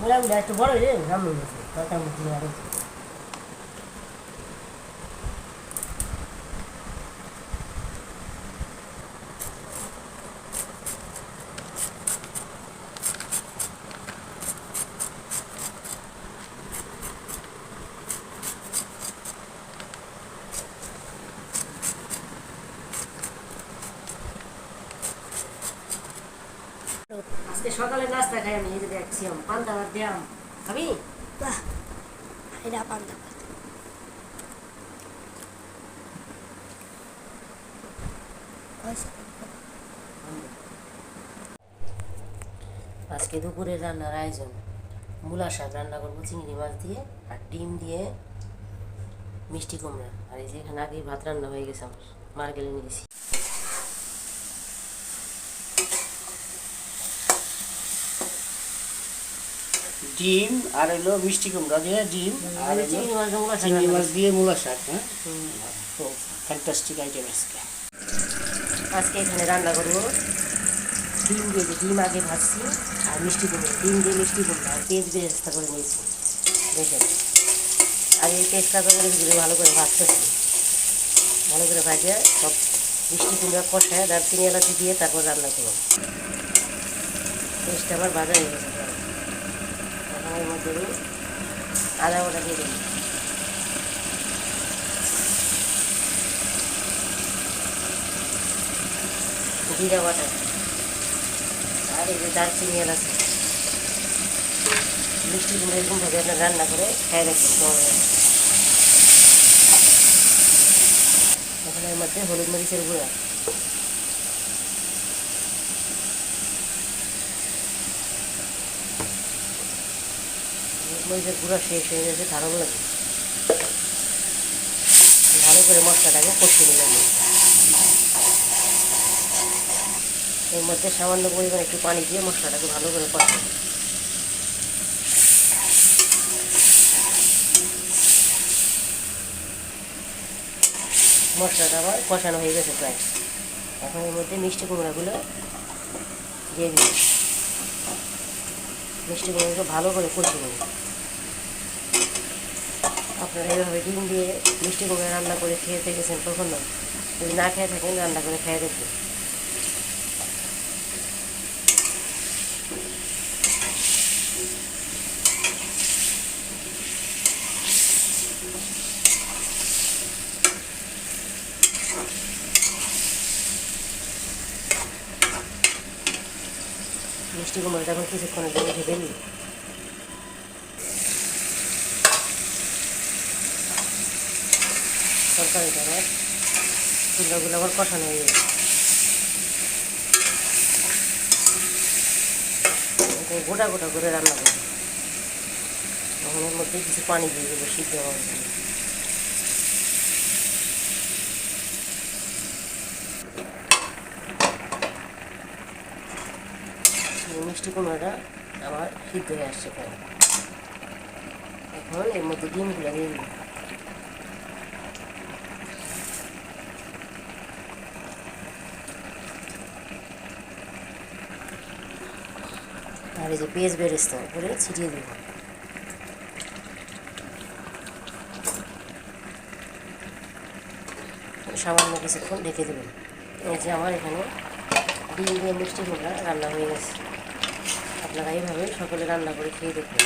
মুলাগুলো একটু বড় রে নাম গেছে আজকে সকালে নাস্তা খাই আমি এই যে দেখছি আম পান্তা ভাত দিয়াম খাবি? বাহ এটা পান্তা আজকে দুপুরে রান্নার আয়োজন। মূলা শাক রান্না করব চিংড়ি মাছ দিয়ে আর ডিম দিয়ে মিষ্টি কুমড়া। আর এই যে এখানে আগেই ভাত রান্না হয়ে গেছে আমার মার গেলে ডিম আর হলো মিষ্টি কুমড়া দিয়ে ডিম আর চিংড়ি মাছ দিয়ে মূলা শাক হ্যাঁ। তো ফ্যান্টাস্টিক আইটেম আজকে। আজকে এখানে রান্না করব। ডিম দিয়ে ডিম আগে ভাজছি আর মিষ্টি কুমড়ো। ডিম দিয়ে মিষ্টি কুমড়ো আর পেঁয়াজ বেরেস্তা করে নিয়েছি। দেখেন। আর এই পেস্তা করে ভালো করে ভাজতেছি। ভালো করে ভাজে সব মিষ্টি কুমড়া কষায় দারচিনি এলাচি দিয়ে তারপর রান্না করব। পেস্টটা আমার ভাজা হয়ে গেছে। এর মধ্যে আদা ওটা দিয়ে দিই জিরা বাটা আর এই যে দারচিনি এলাচ মিষ্টি কুমড়ো এরকমভাবে আপনার রান্না করে খাই রাখবেন গরমে। এখন এর মধ্যে হলুদ মরিচের গুঁড়া মরিচের গুঁড়া শেষ হয়ে গেছে ধারণ লাগে। ভালো করে মশলাটাকে কষিয়ে নিলাম। এর মধ্যে সামান্য পরিমাণ একটু পানি দিয়ে মশলাটাকে ভালো করে কষাবো মশলাটা আবার কষানো হয়ে গেছে প্রায়। এখন এর মধ্যে মিষ্টি কুমড়াগুলো দিয়ে দিই মিষ্টি কুমড়াগুলো ভালো করে কষিয়ে নেব আপনারা এইভাবে ডিম দিয়ে মিষ্টি কুমড়া রান্না করে খেয়ে দেখেছেন কখনো যদি না খেয়ে থাকেন, রান্না করে খেয়ে দেখবেন। মিষ্টি কুমড়োটা এখন কিছুক্ষণের জন্য ঢেকে দিই তরকারিটা আবার কুমড়োগুলো আবার কষানো হয়ে যাবে গোটা গোটা করে রান্না করব। তখন এর মধ্যে কিছু পানি দিয়ে দেবো, সিদ্ধ হওয়ার জন্য মিষ্টি কুমড়োটা আমার সিদ্ধ হয়ে আসছে। এখন এর মধ্যে ডিমগুলো দিয়ে দিই আর এই যে পেঁয়াজ বেরেস্তা করে ছিটিয়ে দিব। সামান্য কিছুক্ষণ ঢেকে দেবেন এই যে আমার এখানে ডিম দিয়ে মিষ্টি কুমড়া রান্না হয়ে গেছে। আপনারা এইভাবে সকলে রান্না করে খেয়ে দেখবেন।